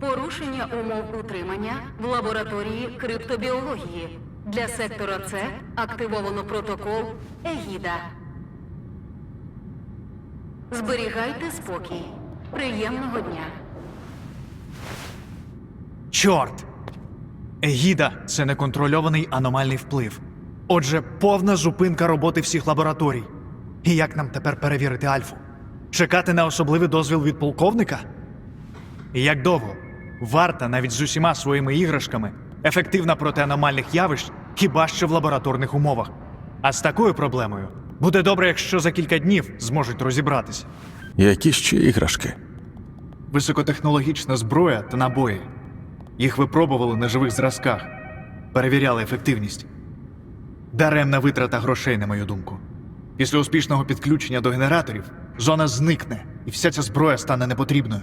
Порушення умов утримання в лабораторії криптобіології. Для сектора С активовано протокол Егіда. Зберігайте спокій. Приємного дня. Чорт! Егіда це неконтрольований аномальний вплив. Отже, повна зупинка роботи всіх лабораторій. І як нам тепер перевірити Альфу? Чекати на особливий дозвіл від полковника? Як довго? Варта навіть з усіма своїми іграшками ефективна проти аномальних явищ хіба що в лабораторних умовах. А з такою проблемою буде добре, якщо за кілька днів зможуть розібратися. Які ще іграшки? Високотехнологічна зброя та набої. Їх випробували на живих зразках, перевіряли ефективність. Даремна витрата грошей, на мою думку. Після успішного підключення до генераторів зона зникне, і вся ця зброя стане непотрібною.